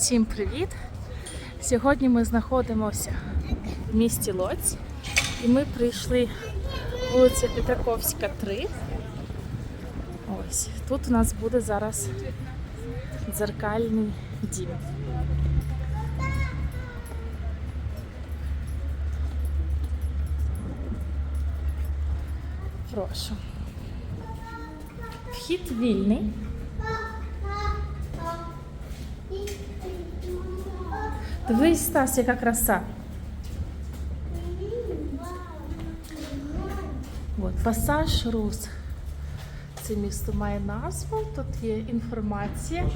Всім привіт! Сьогодні ми знаходимося в місті Лоць і ми прийшли вулиця Петраковська, 3. Ось тут у нас буде зараз дзеркальний дім. Прошу. Вхід вільний. Дивись, Стас, яка краса. От, пасаж Рус. Це місто має назву, тут є інформація.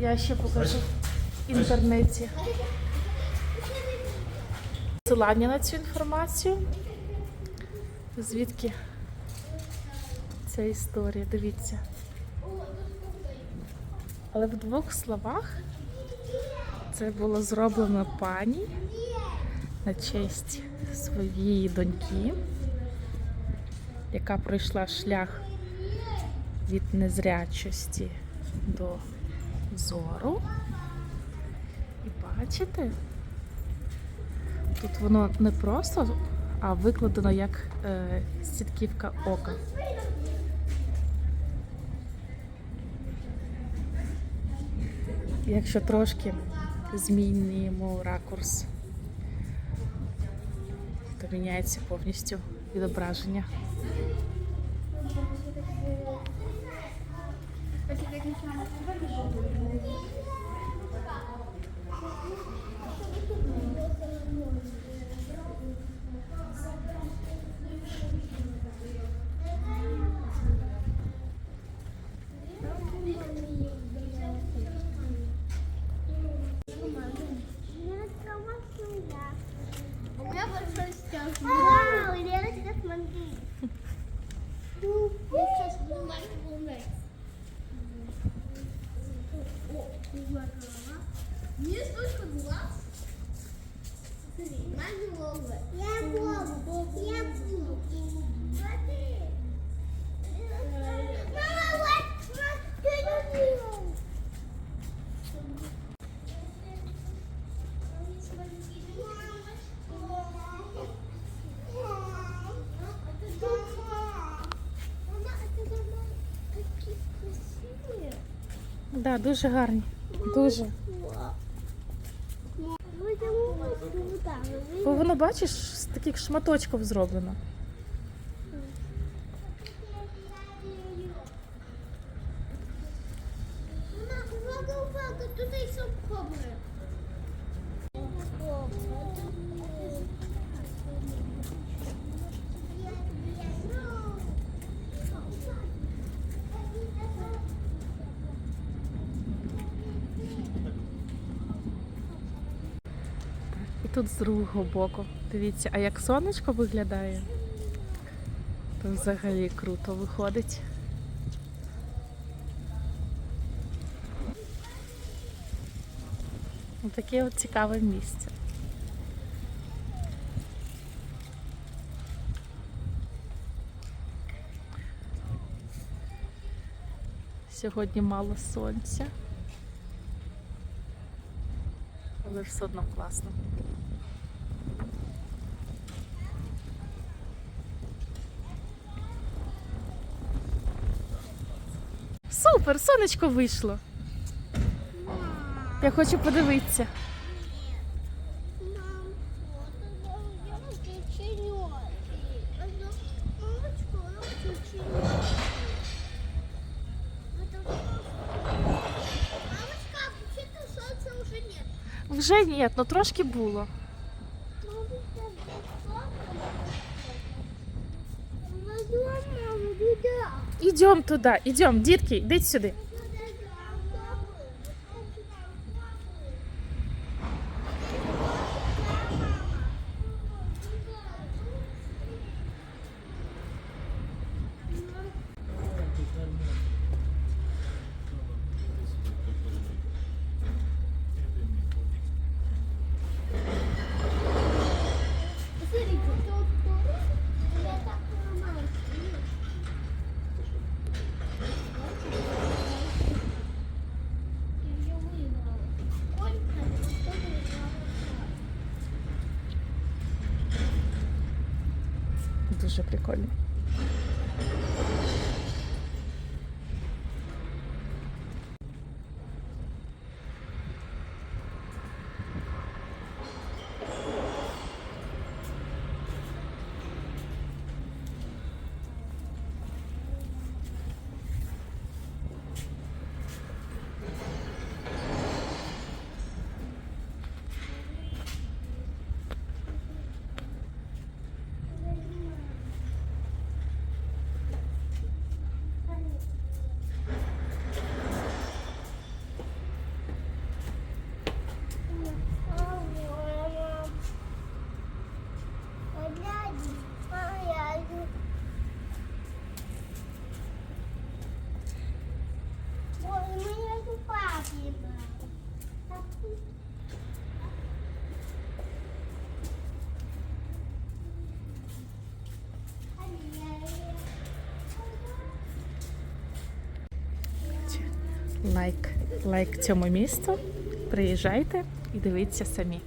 Я ще покажу в інтернеті посилання на цю інформацію. Звідки ця історія? Дивіться. Але в двох словах це було зроблено пані на честь своєї доньки, яка пройшла шлях від незрячості до зору. І бачите, тут воно не просто, а викладено як е, сітківка ока. Якщо трошки змінюємо ракурс, то міняється повністю відображення. Да, дуже гарні. Дуже. Бо воно, бачиш, з таких шматочків зроблено. Увага, увага, туди і сам кобри. І тут з другого боку. Дивіться, а як сонечко виглядає, то взагалі круто виходить. Таке от цікаве місце. Сьогодні мало сонця, але ж все одно класно. Супер, сонечко вийшло. Я хочу подивитися. Мам, вот это я печенёки. Это мамочка, она печенёки. Это Мамочка, а вообще-то солнца уже нет. Вже ні, ну трошки було. Ідемо туди, ідемо, дітки, йдіть сюди. Дуже прикольно. Лайк, лайк цьому місту. Приїжджайте і дивіться самі.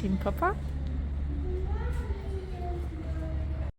Всім па-па!